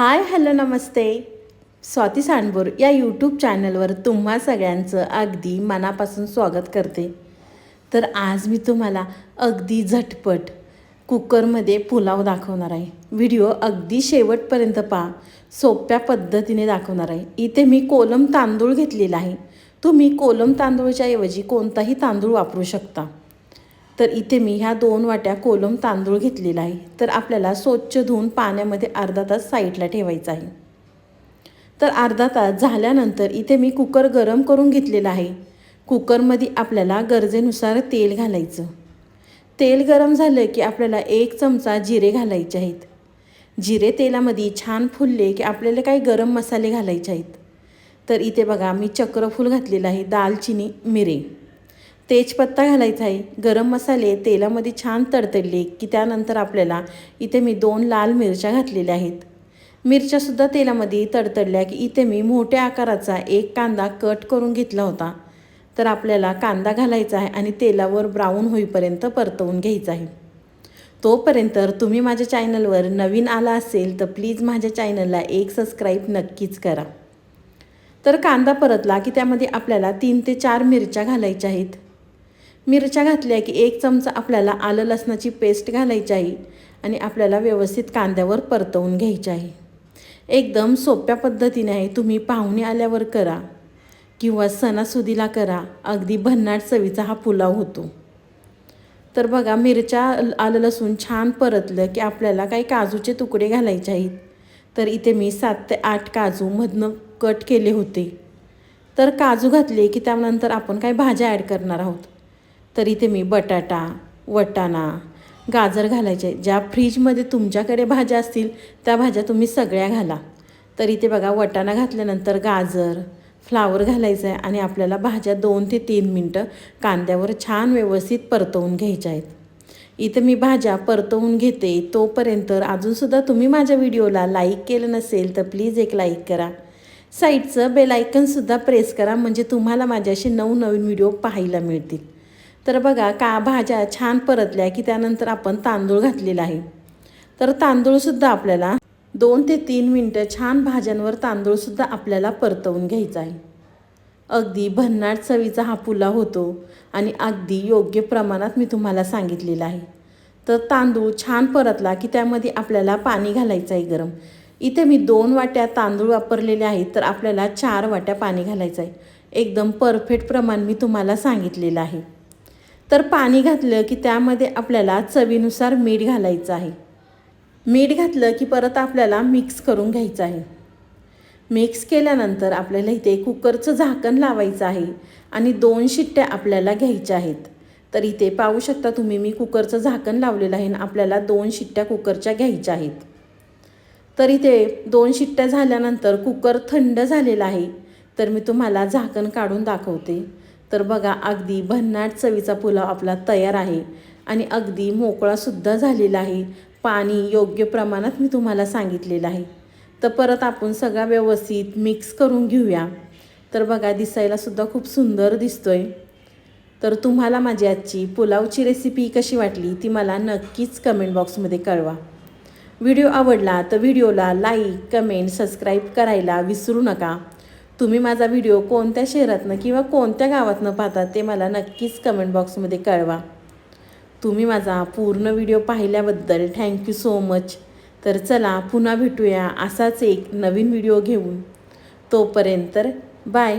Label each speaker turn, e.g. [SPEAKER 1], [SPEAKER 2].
[SPEAKER 1] Hi hello नमस्ते. स्वाती सांडबोर या YouTube चॅनलवर तुम्हा सगळ्यांचं अगदी मनापासून स्वागत करते. तर आज मी तुम्हाला अगदी झटपट कुकरमध्ये पुलाव दाखवणार आहे. व्हिडिओ अगदी शेवटपर्यंत पहा. सोप्या पद्धतीने दाखवणार आहे. इथे मी कोलम तांदूळ घेतलेला आहे. तुम्ही कोलम तांदूळच्या ऐवजी कोणताही तांदूळ वापरू शकता. तर इथे मी ह्या दोन वाट्या कोलम तांदूळ घेतलेला आहे. तर आपल्याला स्वच्छ धुवून पाण्यामध्ये अर्धा तास साईडला ठेवायचा आहे. तर अर्धा तास झाल्यानंतर इथे मी कुकर गरम करून घेतलेला आहे. कुकरमध्ये आपल्याला गरजेनुसार तेल घालायचं. तेल गरम झालं की आपल्याला एक चमचा जिरे घालायचे आहेत. जिरे तेलामध्ये छान फुलले की आपल्याला काही गरम मसाले घालायचे आहेत. तर इथे बघा मी चक्रफूल घातलेलं आहे दालचिनी मिरे. तेजपत्ता घालायचा आहे. गरम मसाले तेलामध्ये छान तडतडले की त्यानंतर आपल्याला इथे मी दोन लाल मिरच्या घातलेल्या आहेत. मिरच्यासुद्धा तेलामध्ये तडतडल्या की इथे मी मोठ्या आकाराचा एक कांदा कट करून घेतला होता. तर आपल्याला कांदा घालायचा आहे आणि तेलावर ब्राऊन होईपर्यंत परतवून घ्यायचा आहे. तोपर्यंत तुम्ही माझ्या चॅनलवर नवीन आला असेल तर प्लीज माझ्या चॅनलला एक सबस्क्राईब नक्कीच करा. तर कांदा परतला की त्यामध्ये आपल्याला तीन ते चार मिरच्या घालायच्या आहेत. मिरच्या घातल्या की एक चमचा आपल्याला आलं लसणाची पेस्ट घालायची आहे आणि आपल्याला व्यवस्थित कांद्यावर परतवून घ्यायची आहे. एकदम सोप्या पद्धतीने आहे तुम्ही पाहुणे आल्यावर करा किंवा सणासुदीला करा अगदी भन्नाट चवीचा हा पुलाव होतो. तर बघा मिरच्या आलं लसूण छान परतलं की आपल्याला काही काजूचे तुकडे घालायचे आहेत. तर इथे मी सात ते आठ काजू मधनं कट केले होते. तर काजू घातले की त्यानंतर आपण काही भाज्या ॲड करणार आहोत. तर इथे मी बटाटा वटाणा गाजर घालायचे. ज्या फ्रीजमध्ये तुमच्याकडे भाज्या असतील त्या भाज्या तुम्ही सगळ्या घाला. तर इथे बघा वटाणा घातल्यानंतर गाजर फ्लावर घालायचं आहे आणि आपल्याला भाज्या दोन ते तीन मिनटं कांद्यावर छान व्यवस्थित परतवून घ्यायच्या आहेत. इथं मी भाज्या परतवून घेते. तोपर्यंत अजूनसुद्धा तुम्ही माझ्या व्हिडिओला लाईक केलं नसेल तर प्लीज एक लाईक करा. साईडचं बेलायकनसुद्धा प्रेस करा म्हणजे तुम्हाला माझ्याशी नवनवीन व्हिडिओ पाहायला मिळतील. तर बघा का भाज्या छान परतल्या की त्यानंतर आपण तांदूळ घातलेला आहे. तर तांदूळसुद्धा आपल्याला दोन ते तीन मिनटं छान भाज्यांवर तांदूळसुद्धा आपल्याला परतवून घ्यायचा आहे. अगदी भन्नाट चवीचा हा पुलाव होतो आणि अगदी योग्य प्रमाणात मी तुम्हाला सांगितलेलं आहे. तर तांदूळ छान परतला की त्यामध्ये आपल्याला पाणी घालायचं आहे गरम. इथे मी दोन वाट्या तांदूळ वापरलेले आहेत तर आपल्याला चार वाट्या पाणी घालायचं आहे. एकदम परफेक्ट प्रमाण मी तुम्हाला सांगितलेलं आहे. तर पाणी घातलं की त्यामध्ये आपल्याला चवीनुसार मीठ घालायचं आहे. मीठ घातलं की परत आपल्याला मिक्स करून घ्यायचं आहे. मिक्स केल्यानंतर आपल्याला इथे कुकरचं झाकण लावायचं आहे आणि दोन शिट्ट्या आपल्याला घ्यायच्या आहेत. तर इथे पाहू शकता तुम्ही मी कुकरचं झाकण लावलेलं आहे आणि आपल्याला दोन शिट्ट्या कुकरच्या घ्यायच्या आहेत. तर इथे दोन शिट्ट्या झाल्यानंतर कुकर थंड झालेला आहे. तर मी तुम्हाला झाकण काढून दाखवते. तर बघा अगदी भन्नाट चवीचा पुलाव आपला तयार आहे. आणि अगदी मोकळासुद्धा झालेला आहे. पाणी योग्य प्रमाणात मी तुम्हाला सांगितलेलं आहे. तर परत आपण सगळा व्यवस्थित मिक्स करून घेऊया. तर बघा दिसायलासुद्धा खूप सुंदर दिसतोय. तर तुम्हाला माझी आजची पुलावची रेसिपी कशी वाटली ती मला नक्कीच कमेंट बॉक्समध्ये कळवा. व्हिडिओ आवडला तर व्हिडिओला लाईक कमेंट सबस्क्राईब करायला विसरू नका. तुम्ही माझा व्हिडिओ कोणत्या शहरातनं किंवा कोणत्या गावातनं पाहता ते मला नक्कीच कमेंट बॉक्समध्ये कळवा. तुम्ही माझा पूर्ण व्हिडिओ पाहिल्याबद्दल थँक्यू सो मच तर चला पुन्हा भेटूया असाच एक नवीन व्हिडिओ घेऊन. तोपर्यंत बाय